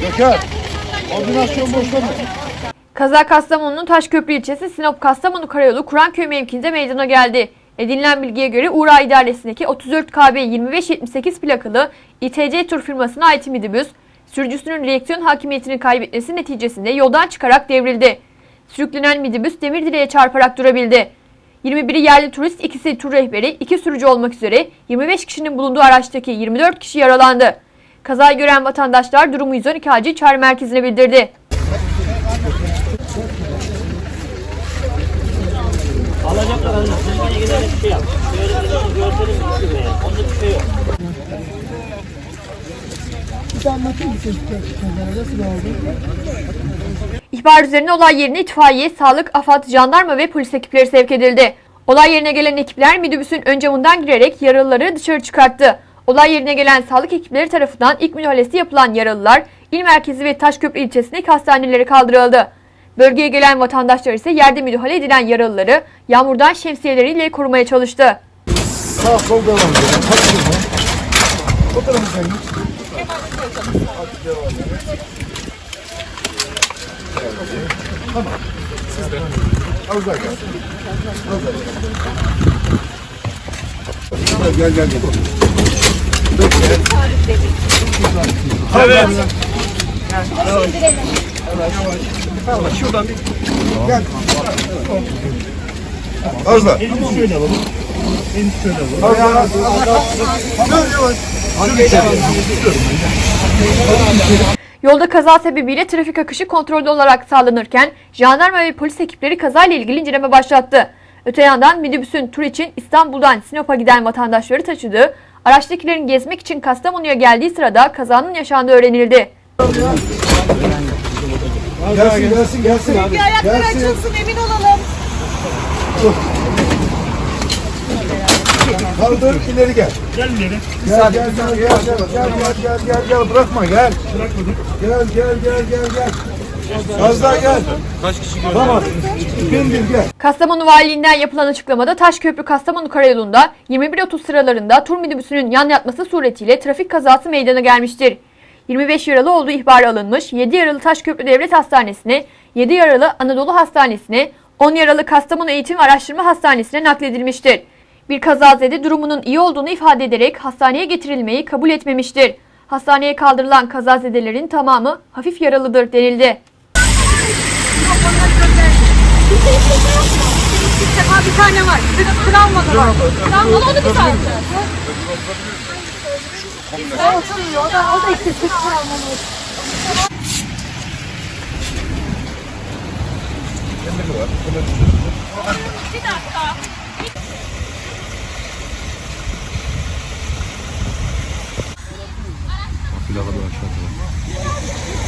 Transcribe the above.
Göker. Ordinasyon boşta mı? Kaza Kastamonu'nun Taşköprü ilçesi Sinop Kastamonu Karayolu Kur'anköy mevkinde meydana geldi. Edinilen bilgiye göre Uğra İdaresi'ndeki 34 KB 2578 plakalı İTC tur firmasına ait minibüs, sürücüsünün direksiyon hakimiyetini kaybetmesi neticesinde yoldan çıkarak devrildi. Sürüklenen minibüs demir direğe çarparak durabildi. 21'i yerli turist, ikisi tur rehberi, iki sürücü olmak üzere 25 kişinin bulunduğu araçtaki 24 kişi yaralandı. Kazayı gören vatandaşlar durumu 112 acil çağrı merkezine bildirdi. Alacaklar hani sizin gidelim şey yap. Bir görselim bir yani. Onda bir şey yok. İhbar üzerine olay yerine itfaiye, sağlık, AFAD, jandarma ve polis ekipleri sevk edildi. Olay yerine gelen ekipler minibüsün ön camından girerek yaralıları dışarı çıkarttı. Olay yerine gelen sağlık ekipleri tarafından ilk müdahalesi yapılan yaralılar il merkezi ve Taşköprü ilçesindeki hastanelere kaldırıldı. Bölgeye gelen vatandaşlar ise yerde müdahale edilen yaralıları yağmurdan şemsiyeleriyle korumaya çalıştı. Sağ sol devam edelim. Hadi şimdi. Oturun efendim. Tamam. Siz de. Avuzlar gelsin. Avuzlar gelsin. Gel gel gel. Evet. Tamam. Şuradan bir gel. Azla. Elini şöyle alalım. Elini şöyle alalım. Azla. Azla. Yavaş yavaş. Şöyle yavaş. Dur. Yolda kaza sebebiyle trafik akışı kontrollü olarak sağlanırken jandarma ve polis ekipleri kazayla ilgili inceleme başlattı. Öte yandan minibüsün tur için İstanbul'dan Sinop'a giden vatandaşları taşıdığı, araçtakilerin gezmek için Kastamonu'ya geldiği sırada kazanın yaşandığı öğrenildi. Gelsin gelsin gelsin. Ayaklar açılsın emin olalım. Kaldır ileri gel. Gel ileri. Gel gel gel gel gel gel gel gel gel gel bırakma gel. Gel gel gel gel gel. Az daha gel. Kaç kişi gördün? Tamam. Bin bin gel. Kastamonu Valiliğinden yapılan açıklamada Taşköprü Kastamonu Karayolu'nda 21.30 sıralarında tur minibüsünün yan yatması suretiyle trafik kazası meydana gelmiştir. 25 yaralı olduğu ihbarı alınmış, 7 yaralı Taşköprü Devlet Hastanesi'ne, 7 yaralı Anadolu Hastanesi'ne, 10 yaralı Kastamonu Eğitim ve Araştırma Hastanesi'ne nakledilmiştir. Bir kazazede durumunun iyi olduğunu ifade ederek hastaneye getirilmeyi kabul etmemiştir. Hastaneye kaldırılan kazazedelerin tamamı hafif yaralıdır denildi. Bir tane var. Travmalı var. Travmalı onu bir tane. Bir dakika. daha da aşağı